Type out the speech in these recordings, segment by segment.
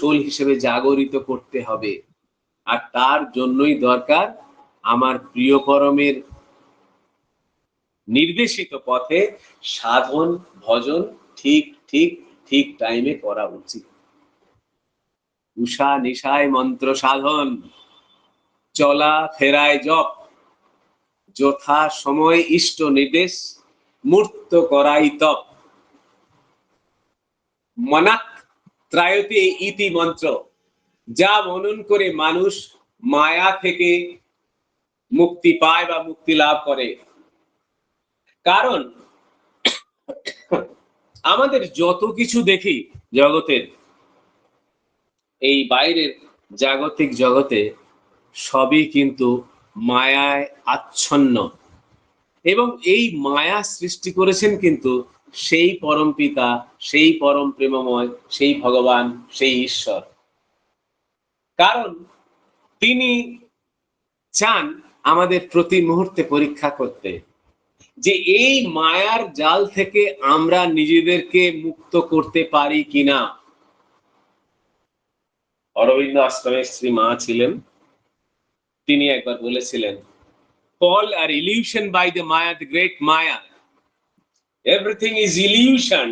Soul হিসেবে জাগরিত করতে হবে। আর তার জন্যই দরকার আমার প্রিয় পরমের নির্দেশিত পথে সাধন, ভজন ঠিক ঠিক ঠিক টাইমে করা উচিত। উষা নিশায় মন্ত্র সাধন, চলা ফেরায় জপ, যথা সময় ইষ্ট নির্দেশ, মূর্ত করাই তপ। মনাক ত্রায়তে ইতি মন্ত্র। যা মনন করে মানুষ মায়া থেকে মুক্তি পায় বা মুক্তি লাভ করে। কারণ আমাদের যত কিছু দেখি জগতের, এই বাইরের জাগতিক জগতে সবই কিন্তু মায়ায় আচ্ছন্ন। এবং এই মায়া সৃষ্টি করেছেন কিন্তু সেই পরম পিতা, সেই পরম প্রেমময়, সেই ভগবান, সেই ঈশ্বর। কারণ তিনি চান আমাদের প্রতি মুহূর্তে পরীক্ষা করতে, যে এই মায়ার জাল থেকে আমরা নিজেদেরকে মুক্ত করতে পারি কিনা। অরবিন্দ আশ্রমের শ্রী মা ছিলেন। তিনি একবার বলেছিলেন call R illusion by the maya the great maya everything is illusion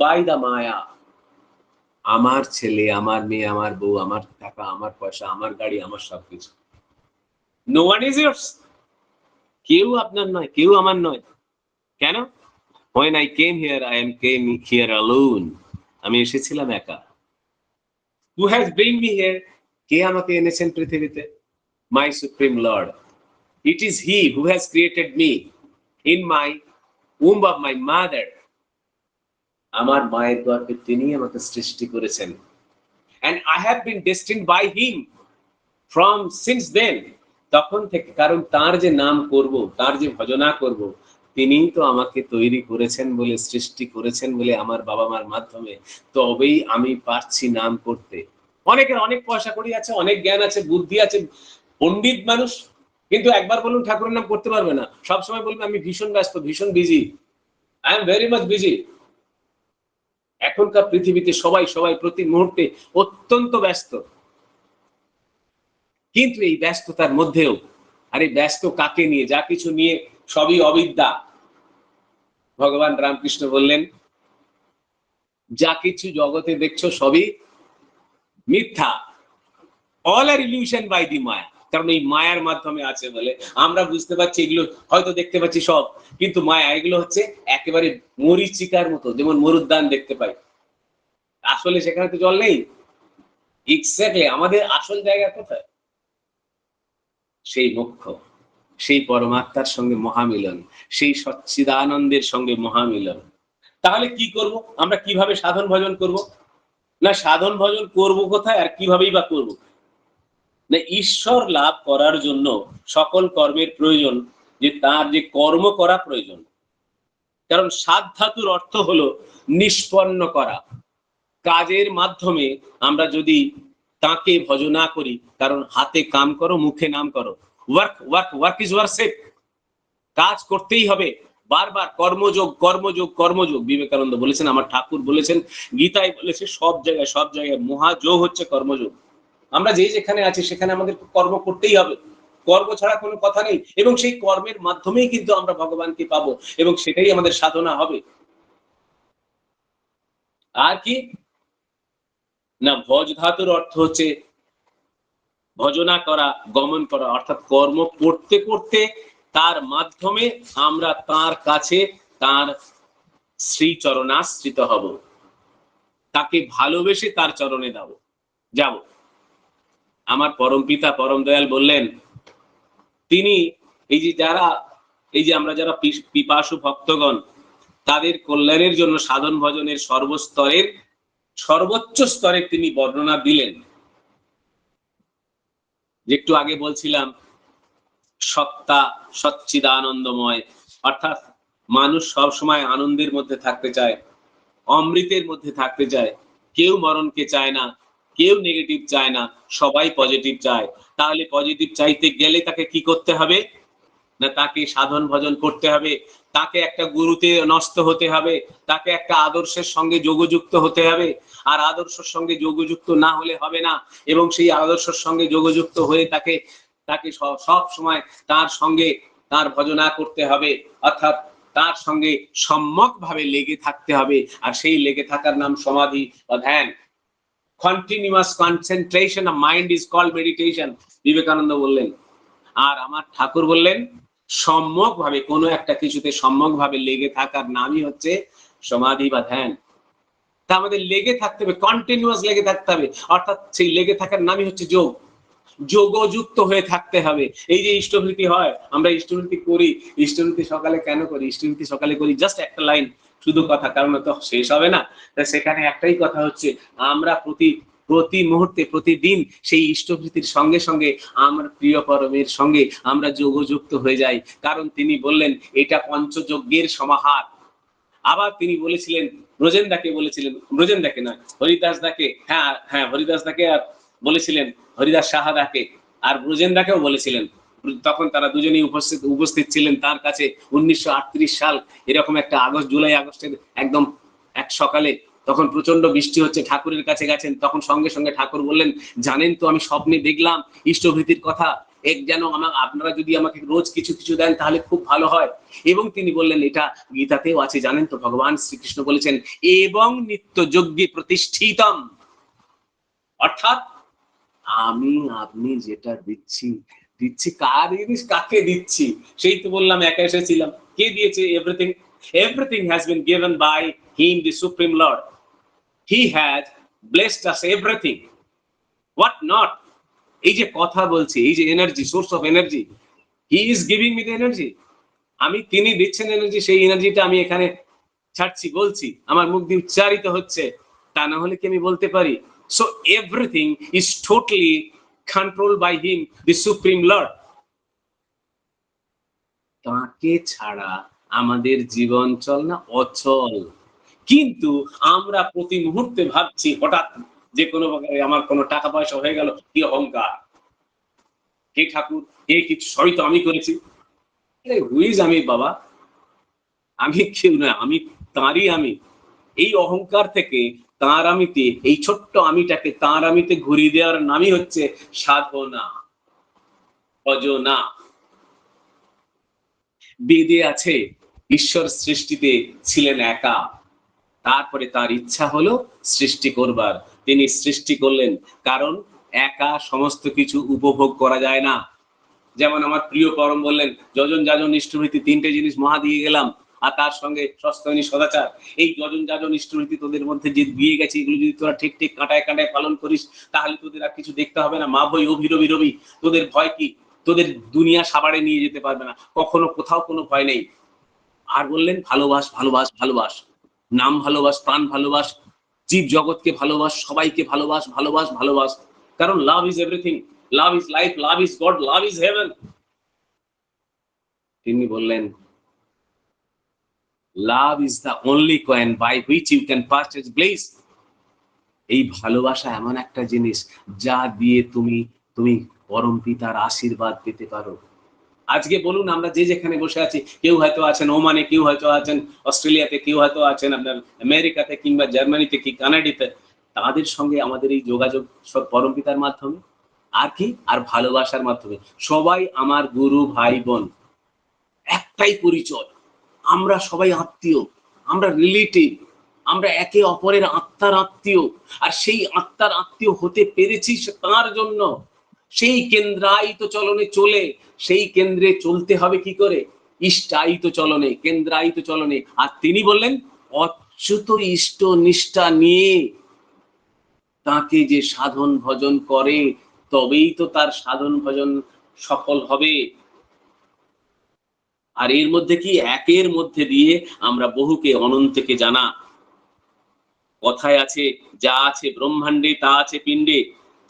by the maya আমার ছেলে, আমার মেয়ে, আমার বউ, আমার টাকা, আমার পয়সা, আমার গাড়ি, আমার সবকিছু। নো ওয়ান ইজ ইয়ার্স কেউ আপনার নয়, কেউ আমার নয়। কেন? When i came here, i am came here alone আমি এসেছিলাম একা। Who has bring me here? কে আমাকে এনেছেন পৃথিবীতে? My supreme lord it is he who has created me in my womb of my mother, আমার মায়ের গর্ভে তিনি আমাকে সৃষ্টি করেছেন। And i have been destined by him from since then তখন থেকে, কারণ তার যে নাম করব, তার যে ভজনা করব, তিনিই তো আমাকে তৈরি করেছেন বলে, সৃষ্টি করেছেন বলে আমার বাবা মার মাধ্যমে। তবেই আমি পারছি নাম করতে। অনেকের অনেক পয়সা করি আছে, অনেক জ্ঞান আছে, বুদ্ধি আছে। পণ্ডিত মানুষ কিন্তু একবার বলুন ঠাকুরের নাম করতে পারবে না। সবসময় বলবে, আমি ভীষণ ব্যস্ত, ভীষণ busy. I am very much busy এখনকার পৃথিবীতে সবাই সবাই প্রতি মুহূর্তে অত্যন্ত ব্যস্ত। কিন্তু এই ব্যস্ততার মধ্যেও, আরে ব্যস্ত কাকে নিয়ে? যা কিছু নিয়ে সবই অবিদ্যা। ভগবান রামকৃষ্ণ বললেন, যা কিছু জগতে দেখছ সবই মিথ্যা। All are illusion by the maya কারণ এই মায়ার মাধ্যমে আছে বলে। আমরা বুঝতে পারছি এগুলো, হয়তো দেখতে পাচ্ছি সব। কিন্তু মায়া এগুলো হচ্ছে একেবারে মরিচিকার মতো, যেমন মরুদ্যান দেখতে পাই। আসলে সেখানে তো জল নেই। এক্স্যাক্টলি আমাদের আসল জায়গা কোথায়? সেই মুখ্য সেই পরমাত্মার সঙ্গে মহামিলন, সেই সচ্চিদানন্দের সঙ্গে মহামিলন। তাহলে কি করব? আমরা কীভাবে সাধন ভজন করব? না, সাধন ভজন করব কোথায় আর কিভাবেই বা করব? না, ঈশ্বর লাভ করার জন্য সকল কর্মের প্রয়োজন, যে তার যে কর্ম করা প্রয়োজন। কারণ সাত ধাতুর অর্থ হলো নিষ্পন্ন করা। কাজের মাধ্যমে আমরা যদি তাকে ভজনা করি, কারণ হাতে কাম করো, মুখে নাম করো। Work work work is worship কাজ করতেই হবে। বারবার কর্মযোগ কর্মযোগ কর্মযোগ। বিবেকানন্দ বলেছেন, আমার ঠাকুর বলেছেন, গীতায় বলেছে, সব জায়গায় সব জায়গায় মহাযোগ হচ্ছে কর্মযোগ। আমরা যে যেখানে আছি, সেখানে আমাদের কর্ম করতেই হবে। কর্ম ছাড়া কোনো কথা নেই। এবং সেই কর্মের মাধ্যমেই কিন্তু আমরা ভগবানকে পাবো। এবং সেটাই আমাদের সাধনা হবে। আর কি? না, ভজ ধাতুর অর্থ হচ্ছে ভজনা করা, গমন করা। অর্থাৎ কর্ম করতে করতে তার মাধ্যমে আমরা তার কাছে তার শ্রীচরণাশ্রিত হব। তাকে ভালোবেসে তার চরণে দাও যাব। আমার পরম পিতা, পরম দয়াল বললেন, তিনি এই যে যারা, এই যে আমরা যারা পিপাসু ভক্তগণ, তাদের কল্যাণের জন্য সাধন ভজনের সর্বস্তরের, সর্বোচ্চ স্তরে তিনি বর্ণনা দিলেন। যে একটু আগে বলছিলাম, সত্তা সচ্চিদানন্দময়, অর্থাৎ মানুষ সব সময় আনন্দের মধ্যে থাকতে চায়, অমৃতের মধ্যে থাকতে চায়, কেউ মরণকে চায় না। কেউ নেগেটিভ চায় না, সবাই পজিটিভ চায়। তাহলে পজিটিভ চাইতে গেলে তাকে কি করতে হবে? না, তাকে সাধন ভজন করতে হবে, তাকে একটা গুরুতে নষ্ট হতে হবে, তাকে একটা আদর্শের সঙ্গে যোগযুক্ত হতে হবে। আর আদর্শের সঙ্গে যোগযুক্ত না হলে হবে না, এবং সেই আদর্শের সঙ্গে যোগযুক্ত হয়ে তাকে তাকে সব সময় তার সঙ্গে তার ভজনা করতে হবে, অর্থাৎ তার সঙ্গে সম্যক ভাবে লেগে থাকতে হবে। আর সেই লেগে থাকার নাম সমাধি বা ধ্যান। Continuous concentration of mind is called meditation Vivekananda বললেন, আর আমার ঠাকুর বললেন সম্যক ভাবে কোনো একটা কিছুতে সম্যক ভাবে লেগে থাকার নামই হচ্ছে সমাধি বা ধ্যান। তা আমাদের লেগে থাকতে হবে কন্টিনিউয়াস লেগে থাকতে হবে। অর্থাৎ সেই লেগে থাকার নামই হচ্ছে যোগ। যোগযুক্ত হয়ে থাকতে হবে। এই যে ইষ্টভৃতি হয়, আমরা ইষ্টভৃতি করি, ইষ্টভৃতি সকালে কেন করি? ইষ্টভৃতি সকালে করি জাস্ট একটা লাইন শুধু কথা, কারণ তো শেষ হবে না। তা সেখানে একটাই কথা হচ্ছে, আমরা প্রতি প্রতি মুহূর্তে, প্রতিদিন সেই ইষ্টভৃতির সঙ্গে সঙ্গে আমার প্রিয় পরমের সঙ্গে আমরা যোগযুক্ত হয়ে যাই। কারণ তিনি বললেন, এটা পঞ্চযজ্ঞের সমাহার। আবার তিনি বলেছিলেন, ব্রজেন্দাকে বলেছিলেন, ব্রজেন্দাকে নয় হরিদাস দাকে হ্যাঁ হ্যাঁ হরিদাস দাকে আর বলেছিলেন, হরিদাস সাহাদাকে। আর ব্রজেন্দাকেও বলেছিলেন তখন তারা দুজনেই উপস্থিত উপস্থিত ছিলেন তার কাছে উনিশশো সাল, এরকম একটা আগস্ট, জুলাই আগস্টের একদম এক সকালে তখন প্রচণ্ড বৃষ্টি হচ্ছে, ঠাকুরের কাছে গেছেন, তখন সঙ্গে সঙ্গে ঠাকুর বললেন, জানেন তো আমি স্বপ্নে দেখলাম ইষ্টভীতির কথা, এক যেন আমার আপনারা যদি আমাকে রোজ কিছু কিছু দেন তাহলে খুব ভালো হয়। এবং তিনি বললেন, এটা গীতাতেও আছে, জানেন তো, ভগবান শ্রীকৃষ্ণ বলেছেন, এবং নিত্য যজ্ঞে প্রতিষ্ঠিতম। অর্থাৎ, আমি, আপনি যেটা দিচ্ছি দিচ্ছি, কার জিনিস কাকে দিচ্ছি? সেই তো বললাম, একা এসেছিলাম কে দিয়েছে everything everything has been given by him the supreme lord he has blessed us everything what not এই যে কথা বলছি, এই যে energy source of energy he is giving me the energy আমি, তিনি দিচ্ছেন এনার্জি সেই এনার্জিটা আমি এখানে ছাড়ছি, বলছি। আমার মুখ দিয়ে উচ্চারিত হচ্ছে। তা না হলে কি আমি বলতে পারি? So everything is totally control by him the supreme lord তাকে ছাড়া আমাদের জীবন চল না, অচল। কিন্তু আমরা প্রতি মুহূর্তে ভাবছি, হঠাৎ যে কোনো আমার কোনো টাকা পয়সা হয়ে গেল, কি অহংকার। কে ঠাকুর, কে কিছু সবই তো আমি করেছি। হুইজ আমি বাবা? আমি কেউ না আমি, তাঁরই আমি। এই অহংকার থেকে তাঁর আমিতে, এই ছোট্ট আমিটাকে তাঁর আমিতে ঘুরিয়ে দেওয়ার নামই হচ্ছে সাধনা, ভজনা। বেদে আছে, ঈশ্বর সৃষ্টিতে ছিলেন একা। তারপরে তার ইচ্ছা হলো সৃষ্টি করবার। তিনি সৃষ্টি করলেন, কারণ একা সমস্ত কিছু উপভোগ করা যায় না। যেমন আমার প্রিয় পরম বললেন, যজন যাজন ইষ্টভৃতি তিনটে জিনিস মহা দিয়ে গেলাম আর তার সঙ্গে সস্তনী সদাচার। এই যজন যাজন ইষ্টনীতি তোদের মধ্যে যে দিয়ে গেছে, এগুলো যদি তোরা ঠিক ঠিক কাঁটায় কাঁটায় পালন করিস, তাহলে তোদের আর কিছু দেখতে হবে না। মা বই অভিরবি রবি তোদের ভয় কি? তোদের দুনিয়া সাবাড়ে নিয়ে যেতে পারবে না। কখনো কোথাও কোনো ভয় নেই। আর বললেন, ভালোবাস ভালোবাস ভালোবাস। নাম ভালোবাস, প্রাণ ভালোবাস, জীব জগৎকে ভালোবাস, সবাইকে ভালোবাস ভালোবাস ভালোবাস। কারণ love is everything love is life love is God love is heaven তিনি বললেন love is the only coin by which you can purchase bless এই ভালোবাসা এমন একটা জিনিস যা দিয়ে তুমি তুমি পরম পিতার আশীর্বাদ পেতে পারো। আজকে বলুন আমরা যে যেখানে বসে আছি, কেউ হয়তো আছেন ওমানে, কেউ হয়তো আছেন অস্ট্রেলিয়াতে, কেউ হয়তো আছেন আপনার আমেরিকাতে কিংবা জার্মানিতে কি কানাডিতে, তাদের সঙ্গে আমাদের এই যোগাযোগ সব পরম পিতার মাধ্যমে, আর কি? আর ভালোবাসার মাধ্যমে। সবাই আমার গুরু, ভাই, বোন, একটাই পরিচয়। আমরা সবাই আত্মীয়, আমরা রিলেটিভ আমরা একে অপরের আত্মার আত্মীয়। আর সেই আত্মার আত্মীয় হতে পেরেছি তার জন্য। সেই কেন্দ্রায়িত চলনে চলে, সেই কেন্দ্রে চলতে হবে কি করে? ইষ্টায়িত চলনে কেন্দ্রায়িত চলনে। আর তিনি বললেন, অচ্যুত ইষ্ট নিষ্ঠা নিয়ে তাকে যে সাধন ভজন করে, তবেই তো তার সাধন ভজন সফল হবে। আর এর মধ্যে কি একের মধ্যে দিয়ে আমরা বহুকে অনন্তকে জানা? কথায় আছে, যা আছে ব্রহ্মাণ্ডে, তা আছে পিণ্ডে।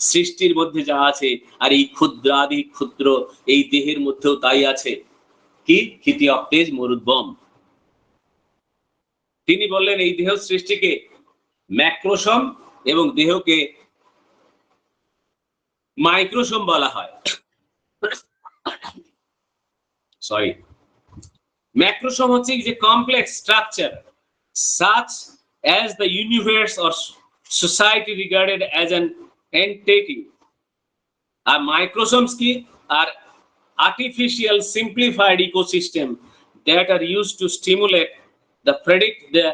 সৃষ্টির মধ্যে যা আছে, আর এই ক্ষুদ্রাদি ক্ষুদ্র, এই দেহের মধ্যেও তাই আছে। কি? ক্ষিতি অক্তেজ মরুদ্বম। তিনি বললেন, এই দেহ সৃষ্টিকে ম্যাক্রোসম এবং দেহকে মাইক্রোসম বলা হয়। সরি ম্যাক্রোসোম হচ্ছে যে complex structure such as the universe or society regarded as an entity আর microsomes কি আর artificial simplified ecosystem that are used to stimulate the predict the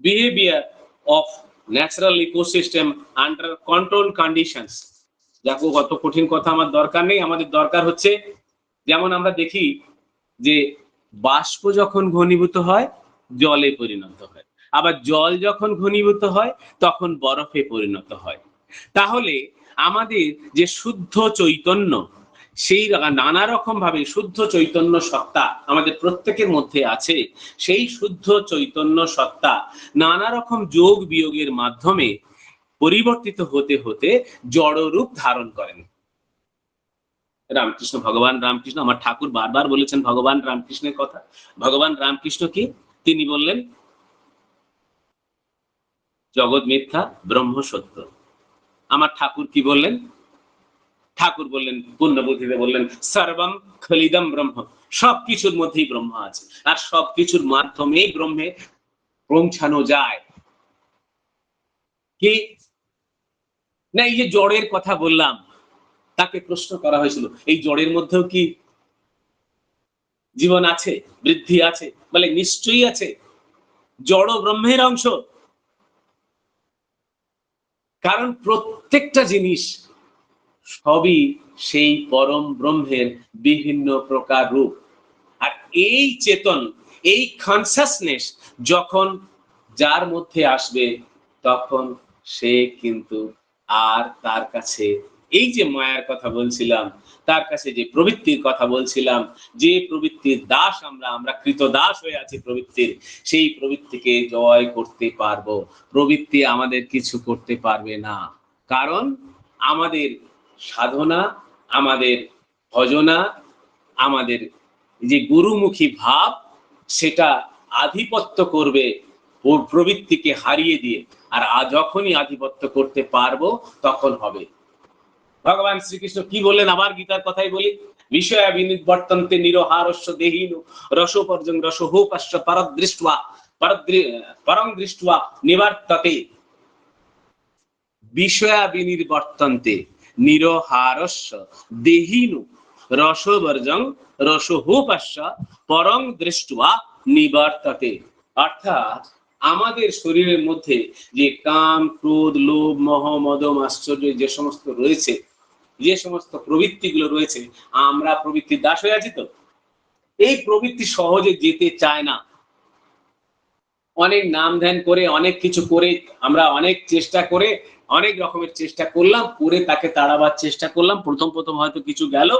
behavior of natural ecosystem under controlled conditions দেখো কত কঠিন কথা আমার দরকার নেই আমাদের দরকার হচ্ছে যেমন আমরা দেখি যে বাষ্প যখন ঘনীভূত হয়, জলে পরিণত হয়। আবার জল যখন ঘনীভূত হয়, তখন বরফে পরিণত হয়। তাহলে আমাদের যে শুদ্ধ চৈতন্য, সেই নানা রকম ভাবে শুদ্ধ চৈতন্য সত্তা আমাদের প্রত্যেকের মধ্যে আছে। সেই শুদ্ধ চৈতন্য সত্তা নানা রকম যোগ বিয়োগের মাধ্যমে পরিবর্তিত হতে হতে জড় রূপ ধারণ করেন। রামকৃষ্ণ, ভগবান রামকৃষ্ণ। আমার ঠাকুর বারবার বলেছেন ভগবান রামকৃষ্ণের কথা। ভগবান রামকৃষ্ণ কি? তিনি বললেন, জগৎ মিথ্যা, ব্রহ্ম সত্য। আমার ঠাকুর কি বললেন? ঠাকুর বললেন, পূর্ণবুদ্ধিতে বললেন, সর্বম খলিদম ব্রহ্ম। সবকিছুর মধ্যেই ব্রহ্ম আছে। আর সবকিছুর মাধ্যমেই ব্রহ্মে পৌঁছানো যায়। কি? না, এই যে জড়ের কথা বললাম তাকে প্রশ্ন করা হয়েছিল, এই জড়ের মধ্যেও কি জীবন আছে, বৃদ্ধি আছে? বলে, নিশ্চয়ই আছে। জড় ব্রহ্মের অংশ। কারণ প্রত্যেকটা জিনিস সবই সেই পরম ব্রহ্মের বিভিন্ন প্রকার রূপ। আর এই চেতন, এই কনসাসনেস যখন যার মধ্যে আসবে, তখন সে কিন্তু আর তার কাছে এই যে মায়ার কথা বলছিলাম, তার কাছে যে প্রবৃত্তির কথা বলছিলাম, যে প্রবৃত্তির দাস আমরা আমরা কৃত দাস হয়ে আছি প্রবৃত্তির, সেই প্রবৃত্তিকে জয় করতে পারব। প্রবৃত্তি আমাদের কিছু করতে পারবে না। কারণ আমাদের সাধনা, আমাদের ভজনা, আমাদের যে গুরুমুখী ভাব, সেটা আধিপত্য করবে প্রবৃত্তিকে হারিয়ে দিয়ে। আর যখনই আধিপত্য করতে পারব, তখন হবে। ভগবান শ্রীকৃষ্ণ কি বললেন? আবার গীতার কথাই বলি। বিষয়া বিনিবর্তন্তে নিরহারস্য দেহীন। রসোপর্যং রসোহোপাশ্য পরদৃষ্ট্বা পরং দৃষ্ট্বা নিবর্ততে। বিষয়া বিনির্বর্তন্তে নিরহারস্য দেহীন। রসবর্জং রসোহোপাশ্য পরং দৃষ্ট্বা নিবর্ততে। অর্থাৎ আমাদের শরীরের মধ্যে যে কাম, ক্রোধ, লোভ, মোহ, মদম, আশ্চর্য যে সমস্ত রয়েছে যে সমস্ত প্রবৃত্তিগুলো রয়েছে, আমরা প্রবৃত্তির দাস হয়ে আছি তো? এই প্রবৃত্তি সহজে যেতে চায় না। অনেক নাম ধ্যান করে, অনেক কিছু করে, আমরা অনেক চেষ্টা করে, অনেক রকমের চেষ্টা করলাম, করে তাকে তাড়াবার চেষ্টা করলাম, প্রথম প্রথম হয়তো কিছু গেল,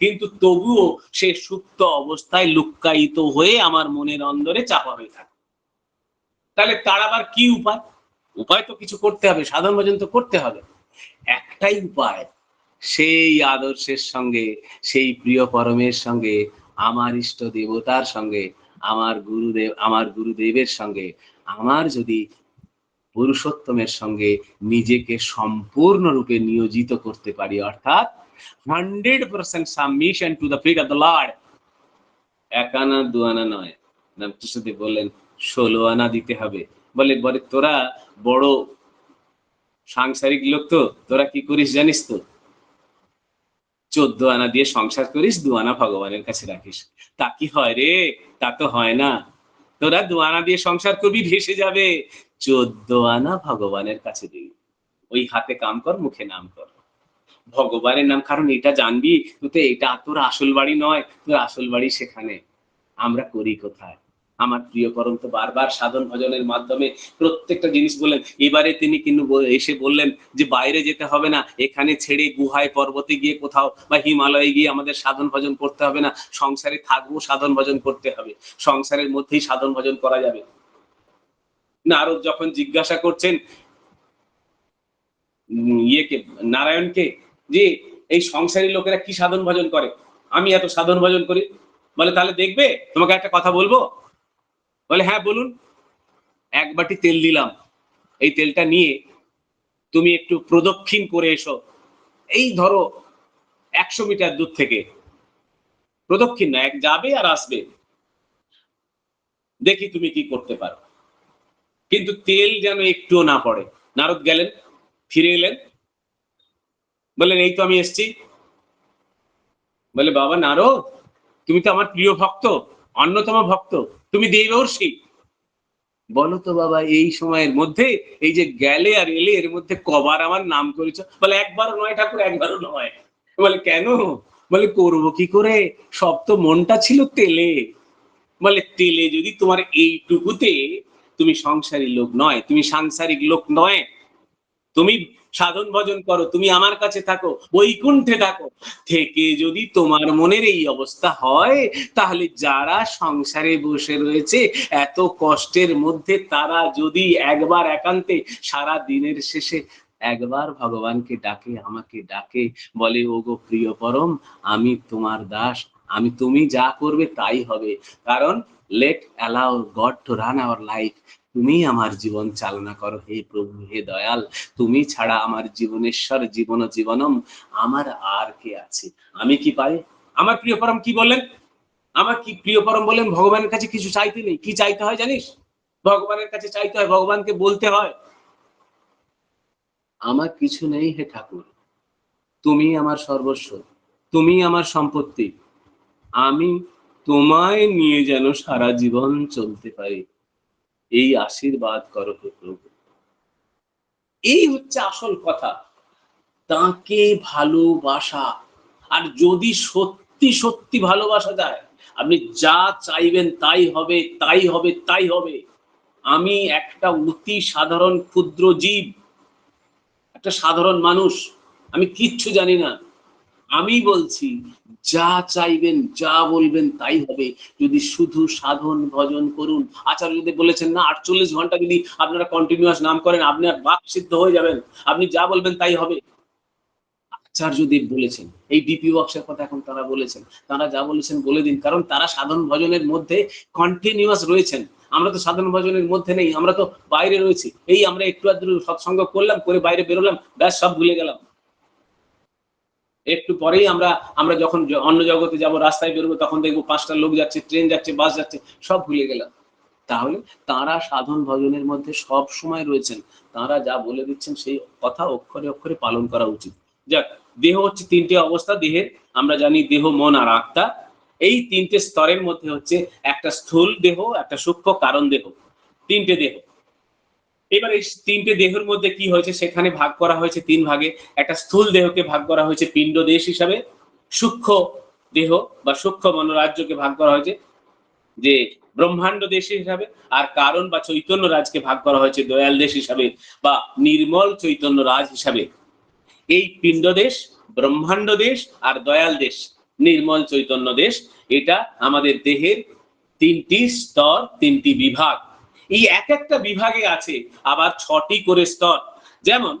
কিন্তু তবুও সে সুপ্ত অবস্থায় লুক্কায়িত হয়ে আমার মনের অন্দরে চাপা হয়ে থাকে। তাহলে তাড়াবার কি উপায়? উপায় তো কিছু করতে হবে সাধারণ ভজন তো করতে হবে। একটাই উপায় সেই আদর্শের সঙ্গে, সেই প্রিয় পরমের সঙ্গে, আমার ইষ্ট দেবতার সঙ্গে, আমার গুরুদেব, আমার গুরুদেবের সঙ্গে, আমার যদি পুরুষোত্তমের সঙ্গে নিজেকে সম্পূর্ণরূপে নিয়োজিত করতে পারি, অর্থাৎ hundred percent submission to the feet of the lord. এক আনা, দু আনা নয়। রামকৃষ্ণদেব বললেন, ষোলো আনা দিতে হবে। বলে বলে, তোরা বড় সাংসারিক লোক তো, তোরা কি করিস জানিস তো? চোদ্দ আনা দিয়ে সংসার করিস, দু আনা ভগবানের কাছে রাখিস। তা কি হয় রে? তা তো হয় না। তোরা দু আনা দিয়ে সংসার করবি, ভেসে যাবে। চোদ্দ আনা ভগবানের কাছে দিবি। ওই হাতে কাম কর, মুখে নাম কর। ভগবানের নাম, কারণ এটা জানবি তো এটা তোর আসল বাড়ি নয়, তোর আসল বাড়ি সেখানে। আমরা করি কোথায়? আমার প্রিয় পরম তো বারবার সাধন ভজনের মাধ্যমে প্রত্যেকটা জিনিস বললেন। এবারে তিনি কিন্তু এসে বললেন যে, বাইরে যেতে হবে না, এখানে ছেড়ে গুহায় পর্বতে গিয়ে কোথাও বা হিমালয়ে গিয়ে আমাদের সাধন ভজন করতে হবে না, সংসারে থাকব, সাধন ভজন করতে হবে। সংসারের মধ্যেই সাধন ভজন করা যাবে। নারদ যখন জিজ্ঞাসা করছেন ইয়েকে, নারায়ণকে, যে, এই সংসারী লোকেরা কি সাধন ভজন করে? আমি এত সাধন ভজন করি। বলে, তাহলে দেখবে? তোমাকে একটা কথা বলব? বলে হ্যাঁ বলুন। এক বাটি তেল দিলাম। এই তেলটা নিয়ে তুমি একটু প্রদক্ষিণ করে এসো। এই ধরো একশো মিটার দূর থেকে। প্রদক্ষিণ না, এক যাবে আর আসবে। দেখি তুমি কি করতে পারো। কিন্তু তেল যেন একটুও না পড়ে। নারদ গেলেন, ফিরে এলেন। বললেন, এই তো আমি এসছি। বলে বাবা নারদ, তুমি তো আমার প্রিয় ভক্ত, অন্যতম ভক্ত। তুমি দেবর্ষী বলো তো বাবা, এই সময়ের মধ্যে এই যে গেলে আর এলে এর মধ্যে কবার আমার নাম করেছ। বলে, একবারও নয় ঠাকুর, একবারও নয়। বলে, কেন? বলে, করব কি করে? সব তো মনটা ছিল তেলে। বলে, তেলে যদি তোমার এইটুকুতে তুমি সংসারী লোক নয়, তুমি সাংসারিক লোক নয় তুমি সাধন ভজন করো, তুমি আমার কাছে থাকো, বৈকুণ্ঠে থাকো থেকে যদি তোমার মনের এই অবস্থা হয়, তাহলে যারা সংসারে বসে রয়েছে, এত কষ্টের মধ্যে তারা যদি একবার একান্তে, সারা দিনের শেষে একবার ভগবানকে ডাকে, আমাকে ডাকে, বলে ও গো প্রিয় পরম, আমি তোমার দাস, আমি তুমি যা করবে তাই হবে। কারণ let allow God to run our life তুমি আমার জীবন চালনা করো, হে প্রভু, হে দয়াল। তুমি ছাড়া আমার জীবনেশ্বর জীবন জীবনম। আমার আর কে আছে? আমি কি পাই আমার প্রিয় পরম কি বললেন? আমার কি প্রিয় পরম বললেন? ভগবানের কাছে কিছু চাইতে নেই। কি চাইতে হয় জানিস? ভগবানের কাছে চাইতে হয়, ভগবানকে বলতে হয়। আমার কিছু নেই হে ঠাকুর। তুমি আমার সর্বস্ব। তুমি আমার সম্পত্তি। আমি তোমায় নিয়ে যেন সারা জীবন চলতে পারি। এই আশীর্বাদ করো হে প্রভু। এই হচ্ছে আসল কথা। তাকে ভালোবাসা, আর যদি সত্যি সত্যি ভালোবাসা যায়, আপনি যা চাইবেন তাই হবে তাই হবে তাই হবে। আমি একটা অতি সাধারণ, ক্ষুদ্র জীব, একটা সাধারণ মানুষ। আমি কিচ্ছু জানি না। আমি বলছি, যা চাইবেন, যা বলবেন তাই হবে। যদি শুধু সাধন ভজন করুন আচার্যদেব বলেছেন, না, আটচল্লিশ ঘণ্টা যদি আপনারা কন্টিনিউয়াস নাম করেন আপনার বাক সিদ্ধ হয়ে যাবেন। আপনি যা বলবেন তাই হবে। আচার্যদেব বলেছেন। এই ডিপি বক্সের কথা এখন তারা বলেছেন। তারা যা বলেছেন বলে দিন, কারণ তারা সাধন ভজনের মধ্যে কন্টিনিউয়াস রয়েছেন। আমরা তো সাধন ভজনের মধ্যে নেই, আমরা তো বাইরে রয়েছি। এই আমরা একটু আধটু সৎসঙ্গ করলাম, করে বাইরে বেরোলাম, ব্যাস, সব ভুলে গেলাম। একটু পরেই আমরা আমরা যখন অন্য জগতে যাব, রাস্তায় বেরোবো, তখন দেখব পাঁচটা লোক যাচ্ছে, ট্রেন যাচ্ছে, বাস যাচ্ছে, সব ভুলে গেলাম। তাহলে তারা সাধন ভজনের মধ্যে সব সময় রয়েছেন। তারা যা বলে দিচ্ছেন, সেই কথা অক্ষরে অক্ষরে পালন করা উচিত। যাক, দেহ হচ্ছে তিনটে অবস্থা, দেহের, আমরা জানি দেহ, মন আর আত্মা। এই তিনটে স্তরের মধ্যে হচ্ছে একটা স্থূল দেহ, একটা সূক্ষ্ম কারণ দেহ। তিনটে দেহ। এবার এই তিনটে দেহের মধ্যে কি হয়েছে সেখানে ভাগ করা হয়েছে তিন ভাগে। একটা স্থূল দেহকে ভাগ করা হয়েছে পিণ্ড দেশ হিসাবে, সূক্ষ্ম দেহ বা সূক্ষ্ম মনোরাজ্যকে ভাগ করা হয়েছে যে ব্রহ্মাণ্ড দেশ হিসাবে, আর কারণ বা চৈতন্য রাজকে ভাগ করা হয়েছে দয়াল দেশ হিসাবে বা নির্মল চৈতন্য রাজ হিসাবে। এই পিণ্ড দেশ, ব্রহ্মাণ্ড দেশ আর দয়াল দেশ, নির্মল চৈতন্য দেশ, এটা আমাদের দেহের তিনটি স্তর, তিনটি বিভাগ। এই এক একটা বিভাগে আছে আবার ছটি করে স্তর। যেমন,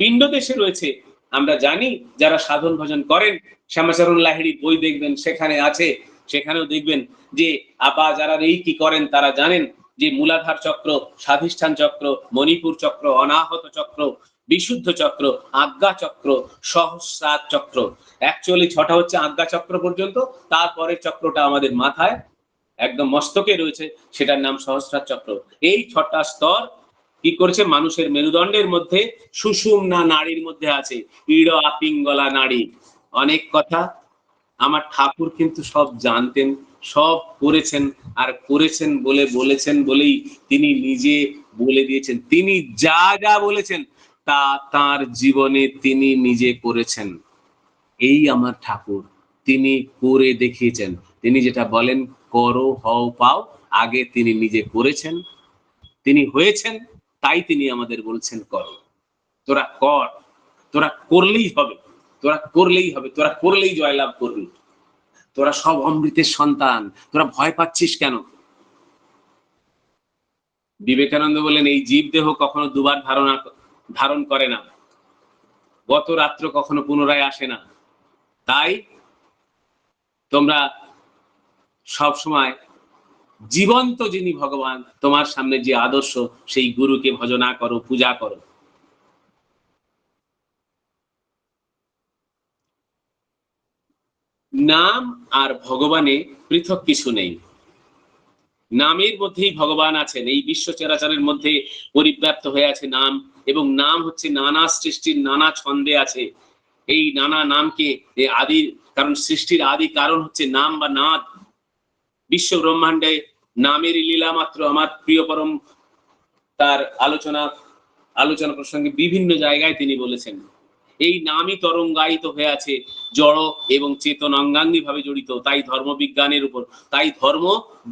পিণ্ড দেশে রয়েছে, আমরা জানি যারা সাধন ভজন করেন, শ্যামাচরণ লাহিড়ি বই দেখবেন, সেখানে আছে, সেখানেও দেখবেন যে আপা যারা এই কি করেন, তারা জানেন যে মূলাধার চক্র, স্বাধিষ্ঠান চক্র, মণিপুর চক্র, অনাহত চক্র, বিশুদ্ধ চক্র, আজ্ঞা চক্র, সহস্রার চক্র। অ্যাকচুয়ালি ছটা হচ্ছে আজ্ঞা চক্র পর্যন্ত, তারপরের চক্রটা আমাদের মাথায় একদম মস্তকে রয়েছে, সেটার নাম সহস্রার চক্র। এই ছটা স্তর কি করছে? মানুষের মেরুদণ্ডের মধ্যে সুষুম্না নাড়ির মধ্যে আছে। ইড় আপিঙ্গলা নাড়ি অনেক কথা। আমার ঠাকুর কিন্তু সব জানতেন, সব করেছেন, আর করেছেন বলে বলেছেন বলেই তিনি নিজে বলে দিয়েছেন। তিনি যা যা বলেছেন, তা তার জীবনে তিনি নিজে করেছেন। এই আমার ঠাকুর। তিনি করে দেখিয়েছেন। তিনি যেটা বলেন করো, হও, পাও। আগে তিনি নিজে করেছেন, তিনি হয়েছেন, তাই তিনি আমাদের বলছেন করো। তোরা কর, তোরা করলেই হবে, তোরা করলেই হবে, তোরা করলেই জয়লাভ করবি। তোরা সব অমৃতের সন্তান, তোরা ভয় পাচ্ছিস কেন? বিবেকানন্দ বলেন, এই জীব দেহ কখনো দুবার ধারণা, ধারণ করে না। গত রাত্র কখনো পুনরায় আসে না। তাই তোমরা সব সময় জীবন্ত যিনি ভগবান, তোমার সামনে যে আদর্শ, সেই গুরুকে ভজনা করো, পূজা করো। নাম আর ভগবানে পৃথক কিছু নেই। নামের মধ্যেই ভগবান আছেন। এই বিশ্ব চরাচরের মধ্যে পরিব্যাপ্ত হয়ে আছে নাম এবং নাম হচ্ছে নানা সৃষ্টির নানা ছন্দে আছে। এই নানা নামকে এ আদি কারণ, সৃষ্টির আদি কারণ হচ্ছে নাম বা নাদ। বিশ্ব ব্রহ্মাণ্ডে নামের লীলা মাত্র আমার প্রিয় পরম তার আলোচনা আলোচনা প্রসঙ্গে বিভিন্ন জায়গায় তিনি বলেছেন। এই নামই তরঙ্গায়িত হয়ে আছে, জড় এবং চেতন অঙ্গাঙ্গি ভাবে জড়িত, তাই ধর্ম বিজ্ঞানের উপর, তাই ধর্ম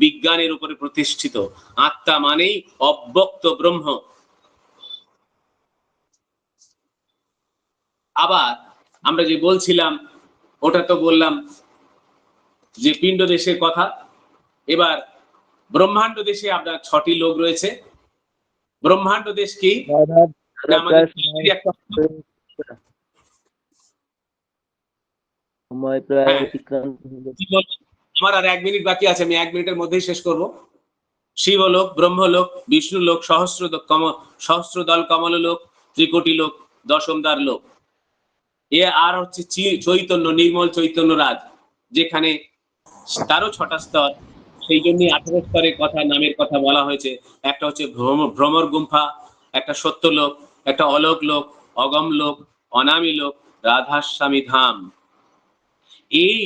বিজ্ঞানের উপরে প্রতিষ্ঠিত। আত্মা মানেই অব্যক্ত ব্রহ্ম। আবার আমরা যে বলছিলাম, ওটা তো বললাম যে পিণ্ড দেশের কথা এবার ব্রহ্মাণ্ড দেশে আপনার ছটি লোক রয়েছে। ব্রহ্মাণ্ড দেশ কি? হ্যাঁ। আমার আর এক মিনিট বাকি আছে আমি এক মিনিটের মধ্যেই শেষ করব। শিবলোক ব্রহ্মলোক বিষ্ণুলোক সহস্র কম সহস্র দল কমললোক ত্রিকোটি লোক দশমদার লোক। এ আর হচ্ছে চৈতন্য নির্মল চৈতন্য রাজ যেখানে তারও ছটা স্তর সেই জন্য আঠারো স্তরের কথা, নামের কথা বলা হয়েছে। একটা হচ্ছে ভ্রমর গুম্ফা, একটা সত্য লোক, একটা অলোক লোক, অগম লোক, অনামী লোক, রাধাস্বামী ধাম। এই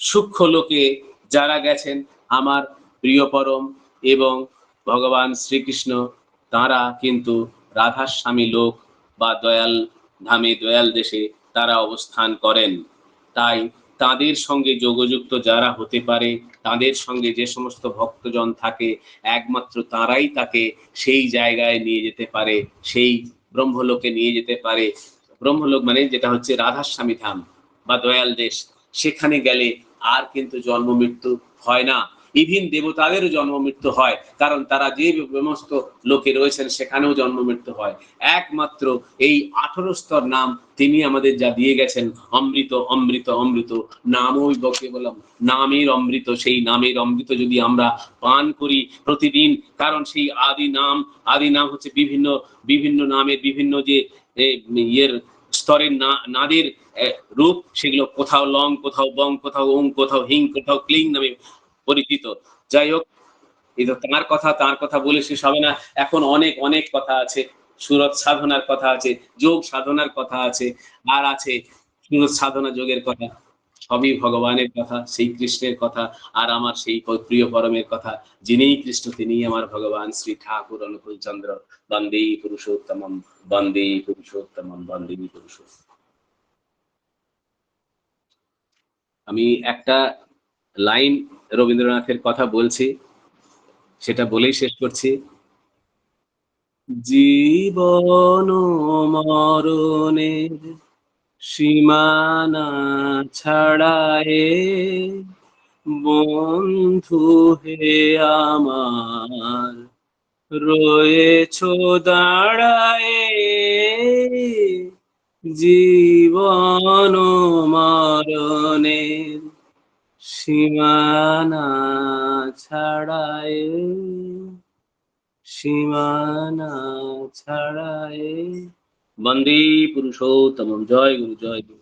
সূক্ষ্ম লোকে যারা গেছেন আমার প্রিয় পরম এবং ভগবান শ্রীকৃষ্ণ, তারা কিন্তু রাধাস্বামী লোক বা দয়াল ধামে, দয়াল দেশে তারা অবস্থান করেন। তাই তাদের সঙ্গে যোগযুক্ত যারা হতে পারে, তাদের সঙ্গে যে সমস্ত ভক্তজন থাকে, একমাত্র তারাই তাকে সেই জায়গায় নিয়ে যেতে পারে, সেই ব্রহ্মলোকে নিয়ে যেতে পারে। ব্রহ্মলোক মানে যেটা হচ্ছে রাধাস্বামী ধাম বা দয়াল দেশ। সেখানে গেলে আর কিন্তু জন্ম মৃত্যু হয় না। ইভিন দেবতাদেরও জন্ম মৃত্যু হয়, কারণ তারা যে সমস্ত লোকে রয়েছেন সেখানেও জন্ম মৃত্যু হয়। একমাত্র এই আঠারো স্তর নাম তিনি আমাদের যা দিয়ে গেছেন, অমৃত অমৃত অমৃত নামই বকে বললাম নামের অমৃত, সেই নামের অমৃত যদি আমরা পান করি প্রতিদিন, কারণ সেই আদি নাম আদি নাম হচ্ছে বিভিন্ন বিভিন্ন নামের বিভিন্ন যে ইয়ের স্তরের না, নাদের রূপ, সেগুলো কোথাও লং, কোথাও বং, কোথাও ওং, কোথাও হিং, কোথাও ক্লিং নামে পরিচিত। যাই হোক, এই তো তার কথা তার কথা বলে শেষ হবে না। এখন অনেক অনেক কথা আছে। সুরত সাধনার কথা আছে, যোগ সাধনার কথা আছে, আর আছে সুরত সাধনা যোগের কথা। সবই ভগবানের কথা, সেই কৃষ্ণের কথা, আর আমার সেই প্রিয় পরমের কথা। যিনিই কৃষ্ণ, তিনিই আমার ভগবান। শ্রী ঠাকুর অনুকূল চন্দ্র। বন্দে পুরুষোত্তমম বন্দে পুরুষোত্তমম বন্দে পুরুষোত্তম আমি একটা লাইন রবীন্দ্রনাথের কথা বলছি, সেটা বলেই শেষ করছি। জীবন মরণের সীমানা ছাড়ায়ে বন্ধু হে আমার, রয়েছ দাঁড়ায়ে জীবন মরণের সীমানা ছাড়ায় সীমানা ছাড়ায় বন্দী পুরুষোত্তম জয় গুরু জয় গুরু।